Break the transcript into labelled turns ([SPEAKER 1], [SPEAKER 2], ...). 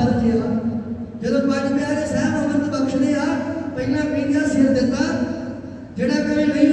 [SPEAKER 1] ਜਦੋਂ ਪੰਜ ਪਿਆਰੇ ਸਾਹਿਬ ਅਮਰਤ ਬਖਸ਼ਦੇ ਆ ਪਹਿਲਾਂ ਪੀਂਦਾ ਸਿਰ ਦਿੱਤਾ ਜਿਹੜਾ ਕਦੇ ਨਹੀਂ